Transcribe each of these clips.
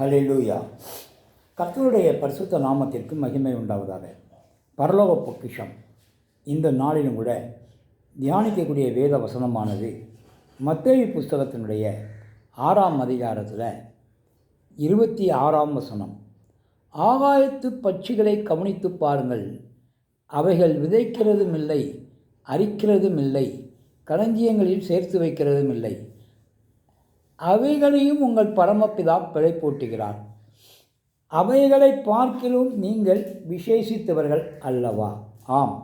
Hallelujah கர்த்தருடைய பரிசுத்த நாமத்திற்கு மகிமை உண்டாவதாக. பரலோக பொக்கிஷம். இந்த நாளிலும் கூட தியானிக்கக்கூடிய வேத வசனமானது மத்தேவி புஸ்தகத்தினுடைய ஆறாம் அதிகாரத்தில் இருபத்தி ஆறாம் வசனம். ஆகாயத்து பட்சிகளை கவனித்து பாருங்கள். அவைகள் விதைக்கிறதும் இல்லை அரிக்கிறதும் இல்லை களஞ்சியங்களில் சேர்த்து வைக்கிறதும் இல்லை அவைகளையும் உங்கள் பரமபிதா பிழை போட்டுகிறார் அவைகளை பார்க்கிலும் நீங்கள் விசேஷித்தவர்கள் அல்லவா? ஆம்.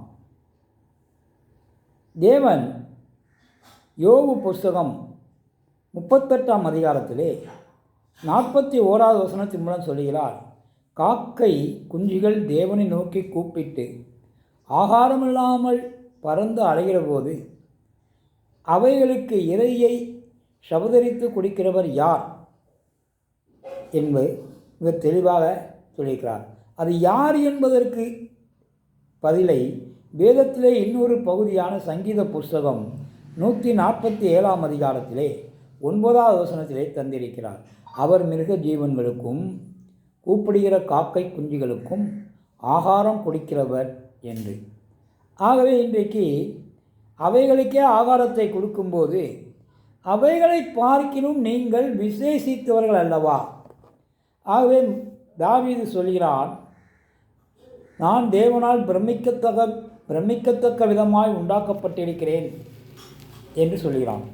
தேவன் யோகு புஸ்தகம் முப்பத்தெட்டாம் அதிகாரத்திலே நாற்பத்தி ஓராவது வசனத்தின் மூலம் சொல்கிறார் காக்கை குஞ்சுகள் தேவனை நோக்கி கூப்பிட்டு ஆகாரமில்லாமல் பறந்து அலைகிற போது அவைகளுக்கு இறையை சபதரித்து குடிக்கிறவர் யார்? என்பது மிக தெளிவாக சொல்லியிருக்கிறார். அது யார் என்பதற்கு பதிலை வேதத்திலே இன்னொரு பகுதியான சங்கீத புஸ்தகம் நூற்றி நாற்பத்தி ஏழாம் அதிகாரத்திலே ஒன்பதாவது வசனத்திலே தந்திருக்கிறார். அவர் மிருக ஜீவன்களுக்கும் கூப்பிடுகிற காக்கை குஞ்சுகளுக்கும் ஆகாரம் கொடுக்கிறவர் என்று. ஆகவே இன்றைக்கு அவைகளுக்கே ஆகாரத்தை கொடுக்கும்போது அவைகளை பார்க்கினும் நீங்கள் விசேஷித்தவர்கள் அல்லவா? ஆகவே தாவீது சொல்கிறான் நான் தேவனால் பிரமிக்கத்தக்க பிரமிக்கத்தக்க விதமாய் உண்டாக்கப்பட்டிருக்கிறேன் என்று சொல்கிறான்.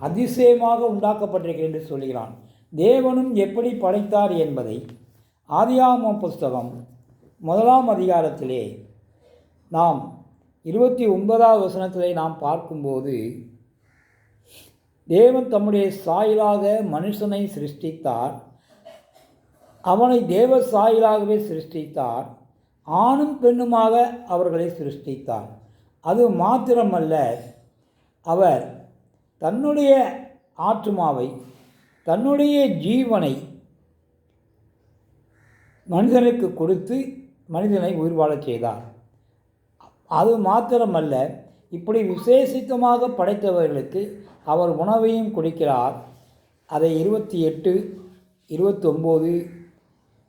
அதிசயமாக உண்டாக்கப்பட்டிருக்கிறேன் என்று சொல்கிறான். தேவனும் எப்படி படைத்தார் என்பதை ஆதியாம புஸ்தகம் முதலாம் அதிகாரத்திலே நாம் இருபத்தி ஒன்பதாவது வசனத்திலே நாம் பார்க்கும்போது தேவன் தம்முடைய சாயலாக மனுஷனை சிருஷ்டித்தார். அவனை தேவ சாயலாகவே சிருஷ்டித்தார். ஆணும் பெண்ணுமாக அவர்களை சிருஷ்டித்தார். அது மாத்திரமல்ல அவர் தன்னுடைய ஆற்றுமாவை தன்னுடைய ஜீவனை மனிதனுக்கு கொடுத்து மனிதனை உயிர் வாழச் செய்தார். அது மாத்திரமல்ல இப்படி விசேஷித்தமாக படைத்தவர்களுக்கு அவர் உணவையும் கொடுக்கிறார். அதை இருபத்தி எட்டு இருபத்தொம்போது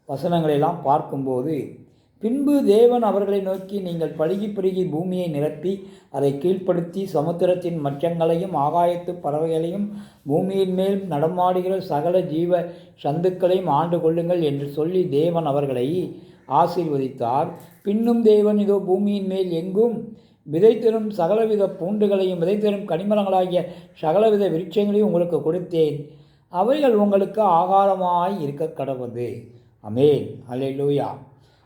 வசனங்களெல்லாம் பார்க்கும்போது பின்பு தேவன் அவர்களை நோக்கி நீங்கள் பழுகி பெருகி பூமியை நிரப்பி அதை கீழ்ப்படுத்தி சமுத்திரத்தின் மச்சங்களையும் ஆகாயத்து பறவைகளையும் பூமியின் மேல் நடமாடுகிற சகல ஜீவ சந்துக்களையும் ஆண்டு கொள்ளுங்கள் என்று சொல்லி தேவன் அவர்களை ஆசீர்வதித்தார். பின்னும் தேவன் இதோ பூமியின் மேல் எங்கும் விதைத்தரும் சகலவித பூண்டுகளையும் விதைத்தரும் கனிமரங்களாகிய சகலவித விருட்சங்களையும் உங்களுக்கு கொடுத்தேன். அவைகள் உங்களுக்கு ஆகாரமாய் இருக்க கடவுது. அமேன் லூயா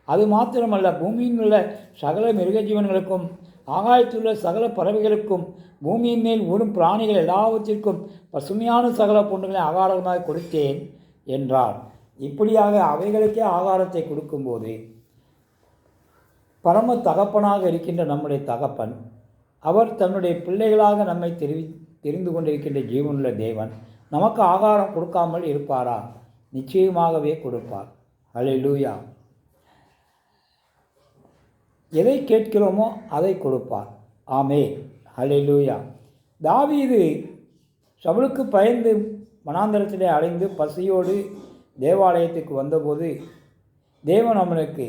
அது மாத்திரமல்ல பூமியில் உள்ள சகல மிருக ஜீவன்களுக்கும் ஆகாயத்திலுள்ள சகல பறவைகளுக்கும் பூமியின் மேல் உறும் பிராணிகள் எல்லாவற்றிற்கும் பசுமையான சகல பொண்ணுகளை ஆகாரமாக கொடுத்தேன் என்றார். இப்படியாக அவைகளுக்கே ஆகாரத்தை கொடுக்கும்போது பரம தகப்பனாக இருக்கின்ற நம்முடைய தகப்பன் அவர் தன்னுடைய பிள்ளைகளாக நம்மை தெரிவி தெரிந்து கொண்டிருக்கின்ற ஜீவனுள்ள தேவன் நமக்கு ஆகாரம் கொடுக்காமல் இருப்பாரா? நிச்சயமாகவே கொடுப்பார். ஹalleluya எதை கேட்கிறோமோ அதை கொடுப்பார். ஆமே ஹalleluya தாவீது சவுளுக்கு பயந்து வனாந்தரத்திலே அடைந்து பசியோடு தேவாலயத்துக்கு வந்தபோது தேவன் அவனுக்கு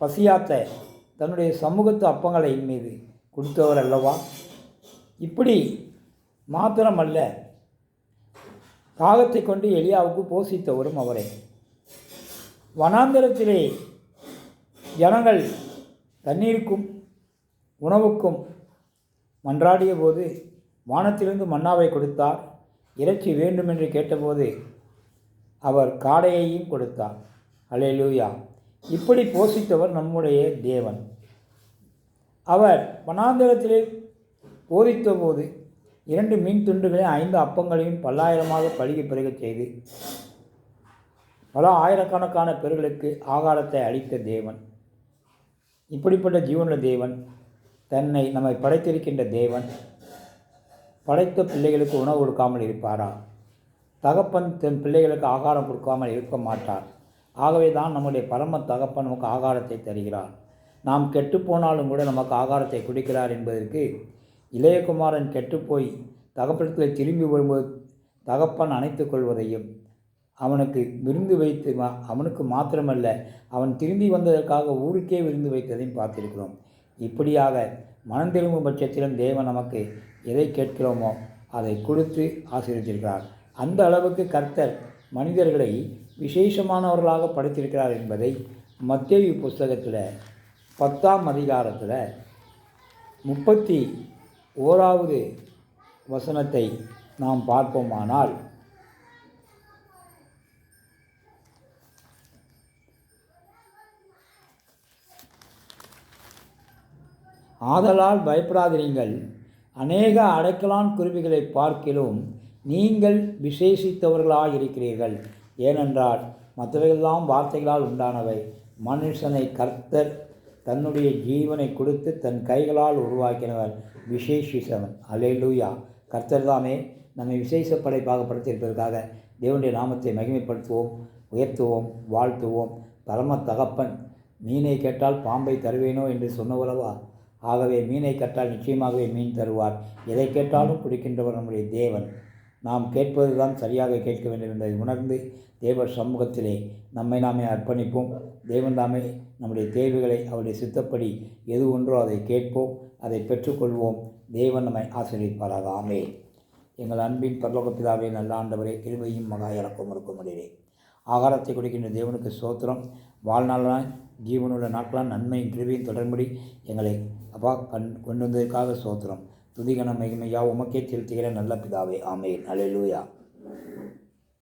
பசியாத்த தன்னுடைய சமூகத்து அப்பங்களை மீது கொடுத்தவர் அல்லவா? இப்படி மாத்திரமல்ல காகத்தை கொண்டு எலியாவுக்கு போஷித்தவரும் அவரே. வனாந்தரத்திலே ஜனங்கள் தண்ணீருக்கும் உணவுக்கும் மன்றாடிய போது வானத்திலிருந்து மன்னாவை கொடுத்தார். இறைச்சி வேண்டும் என்று கேட்டபோது அவர் காடையையும் கொடுத்தார். அலேலூயா இப்படி போஷித்தவர் நம்முடைய தேவன். அவர் வனாந்தரத்திலே போதித்த போது இரண்டு மீன் துண்டுகளையும் ஐந்து அப்பங்களையும் பல்லாயிரமாக பழுகி பெருகச் செய்து பல ஆயிரக்கணக்கான பேர்களுக்கு ஆகாரத்தை அளித்த தேவன். இப்படிப்பட்ட ஜீவனுள்ள தேவன் தன்னை நம்மை படைத்திருக்கின்ற தேவன் படைத்த பிள்ளைகளுக்கு உணவு கொடுக்காமல் இருப்பாரா? தகப்பன் தன் பிள்ளைகளுக்கு ஆகாரம் கொடுக்காமல் இருக்க மாட்டார். ஆகவே தான் நம்முடைய பரம தகப்பன் நமக்கு ஆகாரத்தை தருகிறார். நாம் கெட்டுப்போனாலும் கூட நமக்கு ஆகாரத்தை கொடுக்கிறார் என்பதற்கு இளையகுமாரன் கெட்டுப்போய் தகப்பனத்தில் திரும்பி வரும்போது தகப்பன் அணைத்து கொள்வதையும் அவனுக்கு விருந்து வைத்து மா- அவனுக்கு மாத்திரமல்ல அவன் திரும்பி வந்ததற்காக ஊருக்கே விருந்து வைத்ததையும் பார்த்திருக்கிறோம். இப்படியாக மனம் திரும்பும் பட்சத்திலும் தேவன் நமக்கு எதை கேட்கிறோமோ அதை கொடுத்து ஆசீர்வதித்திருக்கிறார். அந்த அளவுக்கு கர்த்தர் மனிதர்களை விசேஷமானவர்களாக படைத்திருக்கிறார் என்பதை மத்திய புஸ்தகத்தில் பத்தாம் அதிகாரத்தில் முப்பத்தி ஓராவது வசனத்தை நாம் பார்ப்போமானால் ஆதலால் பயப்படாதிருங்கள். அநேக அடைக்கலான் குருவிகளை பார்க்கிலும் நீங்கள் விசேஷித்தவர்களாக இருக்கிறீர்கள் ஏனென்றால் மற்றவைகளெல்லாம் வார்த்தைகளால் உண்டானவை. மனுஷனை கர்த்தர் தன்னுடைய ஜீவனை கொடுத்து தன் கைகளால் உருவாக்கினவர் விசேஷிசவன் அலேலூயா கர்த்தர் தாமே நம்மை விசேஷ படைப்பாக படுத்தியிருப்பதற்காக தேவனுடைய நாமத்தை மகிமைப்படுத்துவோம் உயர்த்துவோம் வாழ்த்துவோம். பரம தகப்பன் மீனை கேட்டால் பாம்பை தருவேனோ என்று சொன்னவரவா? ஆகவே மீனை கேட்டால் நிச்சயமாகவே மீன் தருவார். எதை கேட்டாலும் பிடிக்கின்றவர் நம்முடைய தேவன். நாம் கேட்பதுதான் சரியாக கேட்க வேண்டும் என்பதை உணர்ந்து தேவ சமூகத்திலே நம்மை நாமே அர்ப்பணிப்போம். தேவன் தாமே நம்முடைய தேவைகளை அவருடைய சித்தப்படி எது ஒன்றோ அதை கேட்போம் அதை பெற்றுக்கொள்வோம். தேவன் நம்மை ஆசிரியப்பாராதாமே எங்கள் அன்பின் பரலோக பிதாவே நல்ல ஆண்டவரே கிருபையும் மகா இறக்கம் இருக்கும் முடியே ஆகாரத்தை கொடுக்கின்ற தேவனுக்கு சோத்திரம் வாழ்நாளாய் ஜீவனுள்ள நாட்களால் நன்மையும் கிருவியும் தொடர்படி எங்களை அப்பா கண் கொண்டு வந்ததற்காக சோத்திரம் துதிகன மகிமையா உமக்கே செலுத்துகிற நல்ல பிதாவே. ஆமே அல்லேலூயா